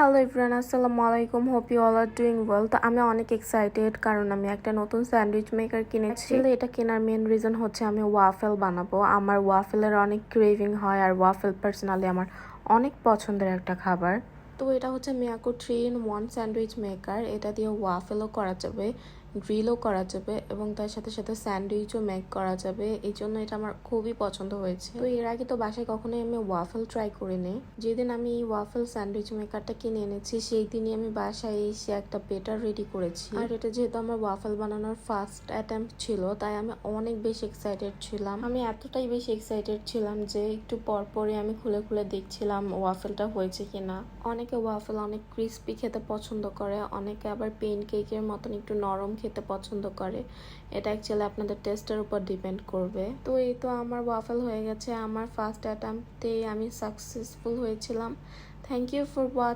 Hello everyone আসসালামু আলাইকুম hope you all are doing well তো আমি অনেক এক্সাইটেড কারণ আমি একটা নতুন স্যান্ডউইচ মেকার কিনেছি। এটা কেনার মেন রিজন হচ্ছে আমি ওয়াফেল বানাবো। আমার ওয়াফেলের অনেক ক্রেভিং হয় আর ওয়াফেল পার্সোনালি আমার অনেক পছন্দের একটা খাবার। তো এটা হচ্ছে Miyako three in one sandwich maker এটা দিয়ে ওয়াফেলও করা যাবে। গ্রিলও করা যাবে এবং তার সাথে সাথে স্যান্ডউইচও মেক করা যাবে। এই জন্য এটা আমার খুবই পছন্দ হয়েছে। তো এর আগে তো বাসায় কখনোই আমি ওয়াফেল ট্রাই করিনি। যেদিন আমি এই ওয়াফেল স্যান্ডউইচ মেকারটা কিনে এনেছি, সেই দিনই আমি বাসায় এসে একটা বেটার রেডি করেছি। আর এটা যেহেতু আমার ওয়াফেল বানানোর ফার্স্ট অ্যাটেম্প ছিল, তাই আমি অনেক বেশি এক্সাইটেড ছিলাম। আমি এতটাই বেশি এক্সাইটেড ছিলাম যে একটু পর পরই আমি খুলে খুলে দেখছিলাম ওয়াফেলটা হয়েছে কিনা। অনেকে ওয়াফেল অনেক ক্রিস্পি খেতে পছন্দ করে, অনেকে আবার পেন কেকের মতন একটু নরম খেতে পছন্দ করে। এটা অ্যাকচুয়ালি আপনাদের টেস্টের উপর ডিপেন্ড করবে। তো এই তো আমার ওয়াফেল হয়ে গেছে। আমার ফার্স্ট অ্যাটেম্পটেই আমি সাকসেসফুল হয়েছিলাম। Thank you for watch